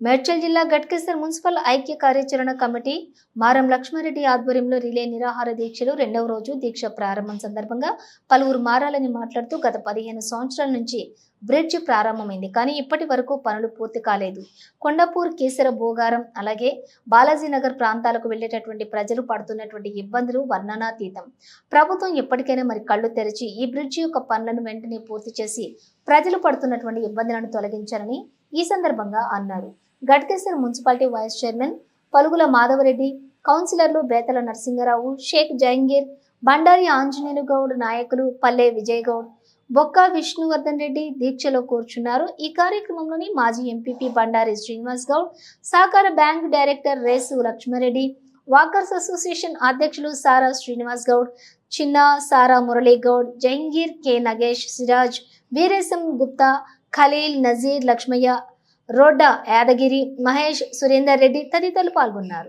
మేడ్చల్ జిల్లా గట్కేసర్ మున్సిపల్ ఐక్య కార్యాచరణ కమిటీ మారం లక్ష్మారెడ్డి ఆధ్వర్యంలో రిలే నిరాహార దీక్షలు రెండవ రోజు దీక్ష ప్రారంభం సందర్భంగా పలువురు మారాలని మాట్లాడుతూ గత పదిహేను సంవత్సరాల నుంచి బ్రిడ్జ్ ప్రారంభమైంది. కానీ ఇప్పటి వరకు పనులు పూర్తి కాలేదు. కొండపూర్ కేసర భోగారం అలాగే బాలాజీనగర్ ప్రాంతాలకు వెళ్ళేటటువంటి ప్రజలు పడుతున్నటువంటి ఇబ్బందులు వర్ణనాతీతం. ప్రభుత్వం ఎప్పటికైనా మరి కళ్ళు తెరిచి ఈ బ్రిడ్జి యొక్క పనులను వెంటనే పూర్తి చేసి ప్రజలు పడుతున్నటువంటి ఇబ్బందులను తొలగించాలని ఈ సందర్భంగా అన్నారు. Ghatkesar municipality vice chairman Palugula Madhavareddy కౌన్సిలర్లు బేతల నరసింగరావు షేక్ జహంగీర్ బండారి ఆంజనేయులు గౌడ్ నాయకులు పల్లె విజయ్ గౌడ్ బొక్క విష్ణువర్ధన్ రెడ్డి దీక్షలో కూర్చున్నారు. ఈ కార్యక్రమంలోని మాజీ ఎంపీపీ బండారి శ్రీనివాస్ గౌడ్ సహకార bank director Resu Laxma Reddy walkers association అధ్యక్షులు సారా శ్రీనివాస్ గౌడ్ చిన్న సారా మురళీ గౌడ్ జహంగీర్ కె నగేష్ సిరాజ్ వీరేశం గుప్తా ఖలీల్ నజీర్ లక్ష్మయ్య రోడ్డా యాదగిరి మహేష్ సురేందర్ రెడ్డి తదితరులు పాల్గొన్నారు.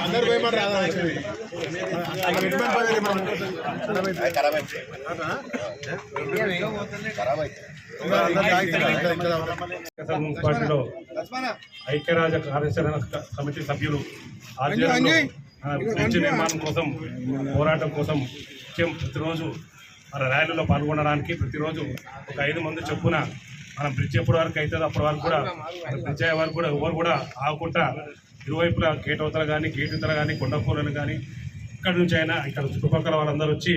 అందరు రాదా మున్సిపాలిటీలో ఐక్యరాజ కార్యాచరణ కమిటీ సభ్యులు బ్రిడ్జ్ నిర్మాణం కోసం పోరాటం కోసం నిత్యం ప్రతిరోజు మన ర్యాలీలో పాల్గొనడానికి ప్రతిరోజు ఒక ఐదు మంది చొప్పున మనం బ్రిడ్జ్ ఎప్పటి వరకు అవుతుందో అప్పటి వరకు కూడా బ్రిడ్జ్ అయ్యే వరకు కూడా ఎవరు కూడా ఆగకుండా ఇరువైపులా గేట్ అవుతారు కానీ గేట్ ఇతర కానీ కొండపూలను కానీ ఇక్కడ నుంచి అయినా ఇక్కడ చుట్టుపక్కల వాళ్ళందరూ వచ్చి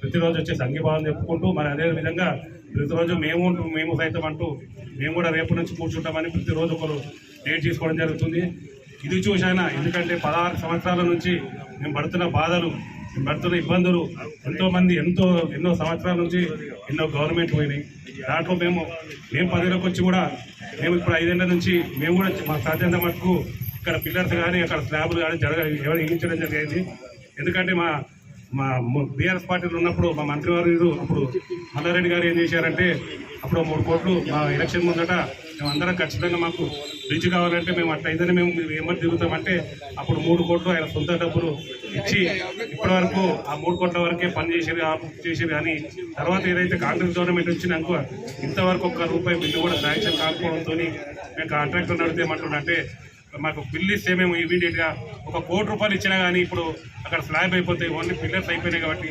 ప్రతిరోజు వచ్చి సంఘీభావం చెప్పుకుంటూ మరి అదే విధంగా ప్రతిరోజు మేము ఉంటూ- మేము సైతం అంటూ మేము కూడా రేపు నుంచి కూర్చుంటామని ప్రతిరోజు ఒకరు డేట్ తీసుకోవడం జరుగుతుంది. ఇది చూసైనా ఎందుకంటే పదహారు సంవత్సరాల నుంచి మేము పడుతున్న బాధలు పడుతున్న ఇబ్బందులు ఎంతోమంది ఎంతో ఎన్నో సంవత్సరాల నుంచి ఎన్నో గవర్నమెంట్ పోయినాయి. దాంట్లో మేము మేము పదిలోకి వచ్చి కూడా మేము ఇప్పుడు ఐదేళ్ళ నుంచి మేము కూడా మా సాధ్యంత మటుకు ఇక్కడ పిల్లర్స్ కానీ అక్కడ స్లాబ్లు కానీ జరగ ఎవరు ఇగించడం జరిగింది. ఎందుకంటే మా మా బీఆర్ఎస్ పార్టీలో ఉన్నప్పుడు మా మంత్రివారు అప్పుడు మల్లారెడ్డి గారు ఏం చేశారంటే అప్పుడు మూడు కోట్లు మా ఎలక్షన్ ముందట మేము అందరం ఖచ్చితంగా మాకు బ్రిడ్జ్ కావాలంటే మేము అట్లా అయితేనే మేము ఏమని తిరుగుతామంటే అప్పుడు మూడు కోట్లు ఆయన సొంత డబ్బులు ఇచ్చి ఇప్పటి వరకు ఆ మూడు కోట్ల వరకే పని చేసేది ఆ చేసేది కానీ తర్వాత ఏదైతే కాంగ్రెస్ గవర్నమెంట్ వచ్చినాక ఇంతవరకు ఒక్క రూపాయి బిల్లు కూడా శాంక్షన్ కాకపోవడంతో మేము కాంట్రాక్టర్ నడితే ఏమంటుండంటే మాకు బిల్లు ఇస్తే మేము ఇమీడియట్గా ఒక కోటి రూపాయలు ఇచ్చినా కానీ ఇప్పుడు అక్కడ స్లాబ్ అయిపోతాయి ఓన్లీ పిల్లర్స్ అయిపోయినాయి కాబట్టి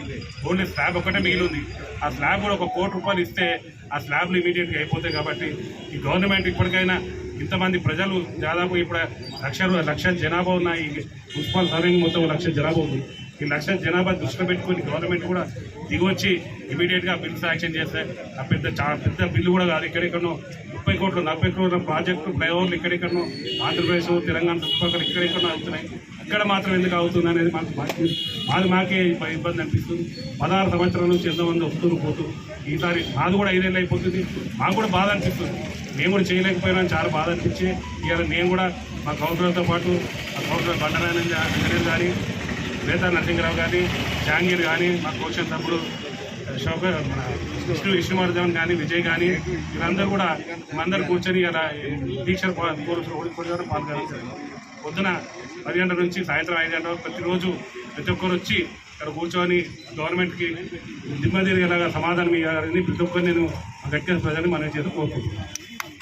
ఓన్లీ స్లాబ్ ఒక్కటే మిగిలి ఉంది ఆ స్లాబ్ కూడా ఒక కోటి రూపాయలు ఇస్తే ఆ స్లాబ్లు ఇమీడియట్గా అయిపోతాయి కాబట్టి ఈ గవర్నమెంట్ ఇప్పటికైనా ఇంతమంది ప్రజలు దాదాపు ఇప్పుడు లక్ష లక్ష జనాభా ఉన్న ఈ మున్సిపల్ సర్వింగ్ మొత్తం లక్ష జనాభా ఉంది. ఈ లక్ష జనాభా దృష్టిలో పెట్టుకొని గవర్నమెంట్ కూడా దిగొచ్చి ఇమీడియట్గా బిల్స్ శాంక్షన్ చేస్తే ఆ పెద్ద చాలా పెద్ద బిల్లు కూడా కాదు. ఎక్కడెక్కడో ముప్పై కోట్లు నలభై కోట్ల ప్రాజెక్టు ఫ్లైఓవర్లు ఎక్కడెక్కడో ఆంధ్రప్రదేశ్ తెలంగాణ చుట్టుపక్కల ఎక్కడెక్కడో అవుతున్నాయి. ఇక్కడ మాత్రం ఎందుకు అవుతుంది అనేది మాకు మాకు- మాది మాకే ఇబ్బంది అనిపిస్తుంది. పదహారు సంవత్సరాల నుంచి ఎంతమంది వస్తున్నారు పోతూ ఈసారి మాది కూడా ఐదేళ్ళు అయిపోతుంది. మాకు కూడా బాధ అనిపిస్తుంది. మేము కూడా చేయలేకపోయినా. చాలా బాధ అనిపించి. ఇవాళ నేను కూడా మా కౌన్సిలర్తో పాటు మా కౌన్సిలర్ బండరాయన అంజనేయులు కానీ వేదా నరసింహరావు కానీ జహాంగీర్ కానీ మా కోషన్ తప్పుడు శోక మన విష్ణు విష్ణువర్ధన్ కానీ విజయ్ కానీ వీళ్ళందరూ కూడా మేమందరూ కూర్చొని ఇలా దీక్ష పాల్గొన్నారు పొద్దున పది గంటల నుంచి సాయంత్రం ఐదు గంటల ప్రతిరోజు ప్రతి ఒక్కరు వచ్చి ఇక్కడ కూర్చొని గవర్నమెంట్కి దిమ్మదిరిగేలాగా సమాధానం ఇవ్వాలని ప్రతి ఒక్కరు నేను గట్టిగా ప్రజలు మనం చేసి కోరుకుంటున్నాను.